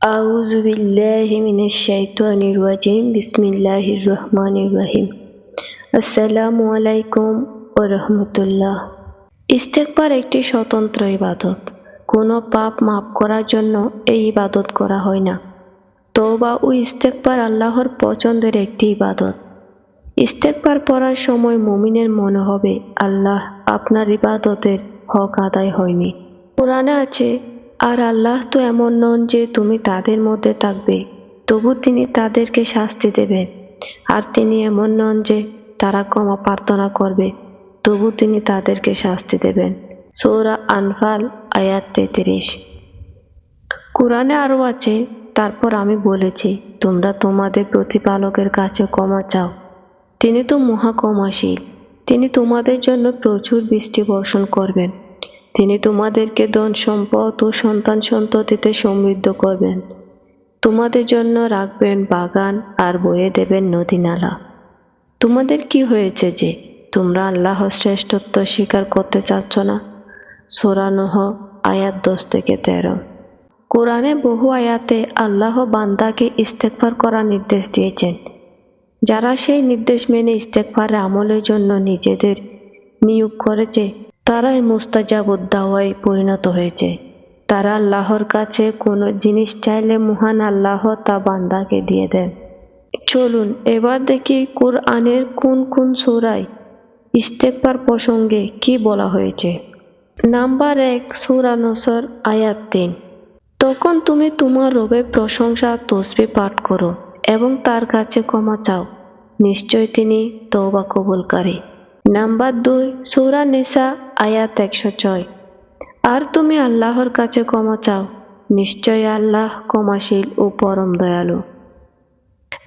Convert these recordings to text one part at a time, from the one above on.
আউযু বিল্লাহি মিনাশ শাইতানির রাজিম বিসমিল্লাহির রহমানির রহিম আসসালামু আলাইকুম ও রহমতুল্লাহ ইস্তেকবার একটি স্বতন্ত্র ইবাদত। কোনো পাপ মাপ করার জন্য এই ইবাদত করা হয় না। তওবা ও ইস্তেকবার আল্লাহর পছন্দের একটি ইবাদত। ইস্তেকবার পড়ার সময় মমিনের মনে হবে আল্লাহ আপনার ইবাদতের হক আদায় হয়নি। কোরআনে আছে আর আল্লাহ তো এমন নন যে তুমি তাদের মধ্যে থাকবে, তবু তিনি তাদেরকে শাস্তি দেবেন। আর তিনি এমন নন যে তারা ক্ষমা প্রার্থনা করবে, তবু তিনি তাদেরকে শাস্তি দেবেন। সৌরা আনফাল, আয়াত তেত্রিশ। কোরআনে আরও আছে, তারপর আমি বলেছি, তোমরা তোমাদের প্রতিপালকের কাছে ক্ষমা চাও। তিনি তো মহাকমাশীল তিনি তোমাদের জন্য প্রচুর বৃষ্টি বর্ষণ করবেন। তিনি তোমাদেরকে ধন সম্পদ ও সন্তান সন্ততিতে সমৃদ্ধ করবেন। তোমাদের জন্য রাখবেন বাগান আর বয়ে দেবেন নদী নালা তোমাদের কি হয়েছে যে তোমরা আল্লাহর শ্রেষ্ঠত্ব স্বীকার করতে চাচ্ছ না? সোরানহ আয়াত দশ থেকে তেরো। কোরআনে বহু আয়াতে আল্লাহ বান্দাকে ইস্তেকফার করার নির্দেশ দিয়েছেন। যারা সেই নির্দেশ মেনে ইস্তেকফার আমলের জন্য নিজেদের নিয়োগ করেছে তারাই মুস্তাজাবুদ দাওয়ায় পরিণত হয়েছে। তারা আল্লাহর কাছে কোনো জিনিস চাইলে মহান আল্লাহ তা বান্দাকে দিয়ে দেন। চলুন, এবার দেখি কোরআনের কোন কোন সূরায় ইস্তেকবার প্রসঙ্গে কি বলা হয়েছে। নাম্বার এক, সূরা নসর, আয়াত তিন। তখন তুমি তোমার রবের প্রশংসা, তসবি পাঠ করো এবং তার কাছে ক্ষমা চাও। নিশ্চয় তিনি তওবা কবুলকারী। নাম্বার দুই, সূরা নিসা, আয়াত একশো ছয়। আর তুমি আল্লাহর কাছে ক্ষমা চাও নিশ্চয় আল্লাহ ক্ষমাশীল ও পরম দয়ালু।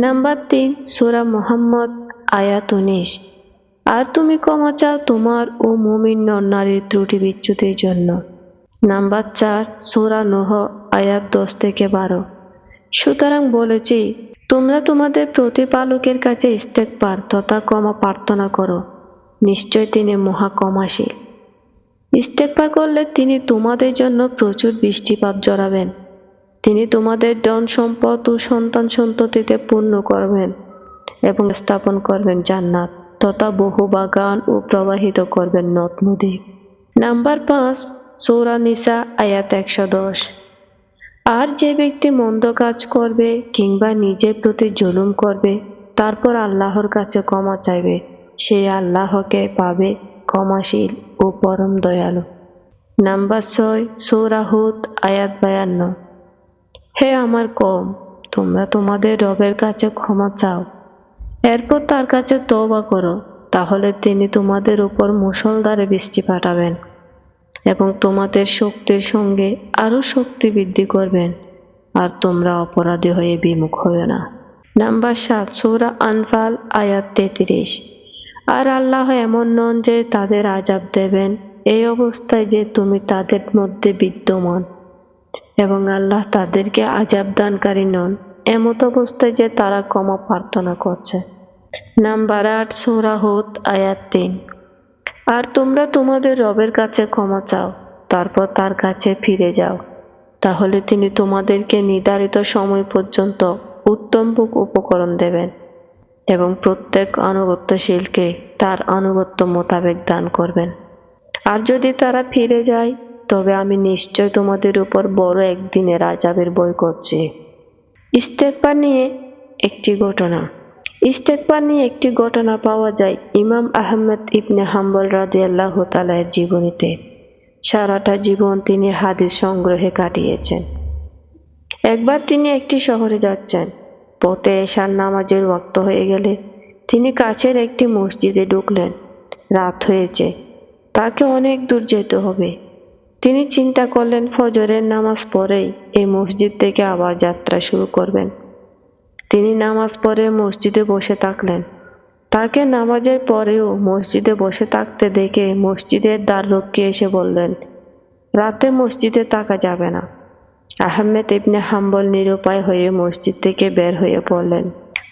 নাম্বার তিন, সূরা মোহাম্মদ, আয়াত উনিশ। আর তুমি ক্ষমা চাও তোমার ও মুমিন নারীর ত্রুটি বিচ্যুতির জন্য। নাম্বার চার, সূরা নোহ, আয়াত দশ থেকে বারো। সুতরাং বলেছি, তোমরা তোমাদের প্রতিপালকের কাছে ইস্তেকবার তথা ক্ষমা প্রার্থনা করো। নিশ্চয় তিনি মহা ক্ষমাশীল ইস্তেকবার করলে তিনি তোমাদের জন্য প্রচুর বৃষ্টিপাত জড়াবেন। তিনি তোমাদের ধন সম্পদ ও সন্তান সন্ততিতে পূর্ণ করবেন এবং স্থাপন করবেন জান্নাত, তথা বহু বাগান ও প্রবাহিত করবেন নদ নদী। নাম্বার পাঁচ, সৌরা নিসা, আয়াত একশো দশ। আর যে ব্যক্তি মন্দ কাজ করবে কিংবা নিজের প্রতি জুলুম করবে, তারপর আল্লাহর কাছে ক্ষমা চাইবে। সে আল্লাহকে পাবে ক্ষমাশীল ও পরম দয়ালু। নাম্বার ছয় সৌরাহুত আয়াত বায়ান্ন। হে আমার কম তোমরা তোমাদের রবের কাছে ক্ষমা চাও। এরপর তার কাছে তওবা করো, তাহলে তিনি তোমাদের উপর মুসলধারে বৃষ্টি পাঠাবেন এবং তোমাদের শক্তির সঙ্গে আরও শক্তি বৃদ্ধি করবেন, আর তোমরা অপরাধী হয়ে বিমুখ হয়ে না। নাম্বার সাত, সৌরা আনফাল, আয়াত তেত্রিশ। আর আল্লাহ এমন নন যে তাদের আজাব দেবেন। এই অবস্থায় যে তুমি তাদের মধ্যে বিদ্যমান এবং আল্লাহ তাদেরকে আজাব দানকারী নন, এমত অবস্থায় যে তারা ক্ষমা প্রার্থনা করছে। নাম্বার আট সৌরাহুত আয়াত তিন। আর তোমরা তোমাদের রবের কাছে ক্ষমা চাও, তারপর তার কাছে ফিরে যাও। তাহলে তিনি তোমাদেরকে নির্ধারিত সময় পর্যন্ত উত্তম উপকরণ দেবেন। এবং প্রত্যেক আনুগত্যশীলকে তার আনুগত্য মোতাবেক দান করবেন। আর যদি তারা ফিরে যায়, তবে আমি নিশ্চয় তোমাদের উপর বড় একদিনের আজাবের বই করছি। ইস্তেকবার নিয়ে একটি ঘটনা। ইস্তেকবার নিয়ে একটি ঘটনা পাওয়া যায় ইমাম আহমেদ ইবনে হাম্বল রাজিয়াল্লাহ তালায়ের জীবনীতে। সারাটা জীবন তিনি হাদিস সংগ্রহে কাটিয়েছেন। একবার তিনি একটি শহরে যাচ্ছেন। পথে এশার নামাজের ওয়াক্ত হয়ে গেলে তিনি কাছের একটি মসজিদে ঢুকলেন। রাত হয়েছে, তাকে অনেক দূর যেতে হবে। তিনি চিন্তা করলেন, ফজরের নামাজ পরেই এই মসজিদ থেকে আবার যাত্রা শুরু করবেন। তিনি নামাজ পরে মসজিদে বসে থাকলেন। তাকে নামাজের পরেও মসজিদে বসে থাকতে দেখে মসজিদের দ্বাররক্ষী এসে বললেন, রাতে মসজিদে থাকা যাবে না। আহমেদ ইবনে হাম্বল নিরুপায় হয়ে মসজিদ থেকে বের হয়ে পড়লেন।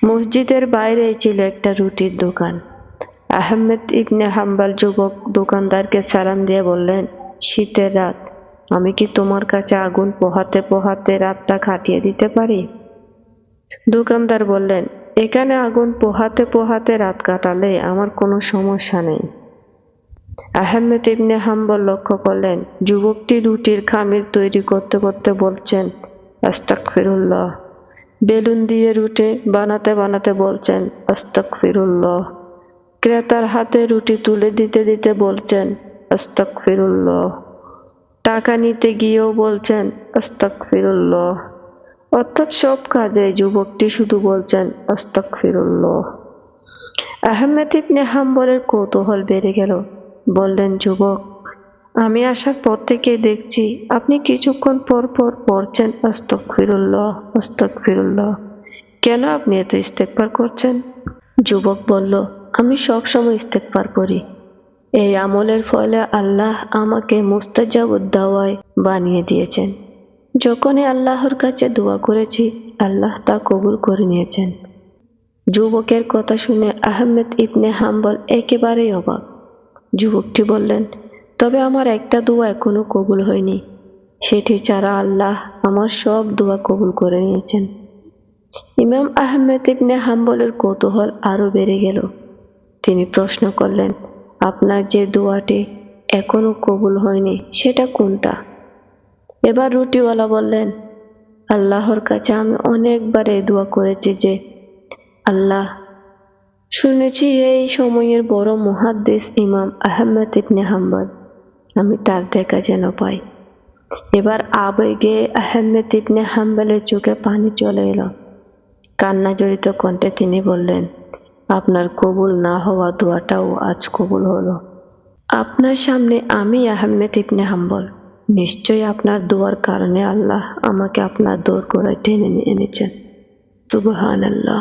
মসজিদের বাইরে ছিল একটা রুটির দোকান। আহমেদ ইবনে হাম্বল যুবক দোকানদারকে সালাম দিয়ে বললেন, শীতের রাত, আমি কি তোমার কাছে আগুন পোহাতে পোহাতে রাতটা কাটিয়ে দিতে পারি? দোকানদার বললেন, এখানে আগুন পোহাতে পোহাতে রাত কাটালে আমার কোনো সমস্যা নেই। আহমেদ ইবনে হাম্বল লক্ষ্য করলেন, যুবকটি রুটির খামির তৈরি করতে করতে বলছেন আস্তাকফিরুল্লাহ বেলুন দিয়ে রুটে বানাতে বানাতে বলছেন আস্তাকফিরুল্লাহ ক্রেতার হাতে রুটি তুলে দিতে দিতে বলছেন আস্তাকফিরুল্লাহ টাকা নিতে গিয়েও বলছেন আস্তাকফিরুল্লাহ অর্থাৎ সব কাজে যুবকটি শুধু বলছেন আস্তাকফিরুল্লাহ আহমেদ ইবনে হাম্বলের কৌতূহল বেড়ে গেল। বললেন, যুবক, আমি আসার পর থেকে দেখছি আপনি কিছুক্ষণ পর পর পড়ছেন আস্তকফিরুল্লাহ আস্তকফিরুল্লাহ কেন আপনি এত ইস্তেকবার করছেন? যুবক বলল, আমি সব সময় ইস্তেকবার করি। এই আমলের ফলে আল্লাহ আমাকে মুস্তাজাবুদ্দাওয়ায় বানিয়ে দিয়েছেন। যখনই আল্লাহর কাছে দোয়া করেছি, আল্লাহ তা কবুল করে নিয়েছেন। যুবকের কথা শুনে আহমেদ ইবনে হাম্বল একেবারেই অবাক। যুবকটি বললেন, তবে আমার একটা দোয়া এখনও কবুল হয়নি। সেটি ছাড়া আল্লাহ আমার সব দোয়া কবুল করে নিয়েছেন। ইমাম আহমেদ ইবনে হাম্বলের কৌতূহল আরও বেড়ে গেল। তিনি প্রশ্ন করলেন, আপনার যে দোয়াটি এখনও কবুল হয়নি, সেটা কোনটা? এবার রুটিওয়ালা বললেন, আল্লাহর কাছে আমি অনেকবার এই দোয়া করেছি যে, আল্লাহ শুনেছি এই সময়ের বড় মুহাদ্দিস ইমাম আহমেদ ইবনে হাম্বল আমি তার দেখা যেন পাই। এবার আবেগে আহমেদ ইবনে হাম্বলের চোখে পানি চলে এলো। কান্না জড়িত কণ্ঠে তিনি বললেন, আপনার কবুল না হওয়া দোয়াটাও আজ কবুল হলো। আপনার সামনে আমি আহমেদ ইবনে হাম্বল নিশ্চয়ই আপনার দোয়ার কারণে আল্লাহ আমাকে আপনার দোর করে টেনে এনেছেন। সুবহান আল্লাহ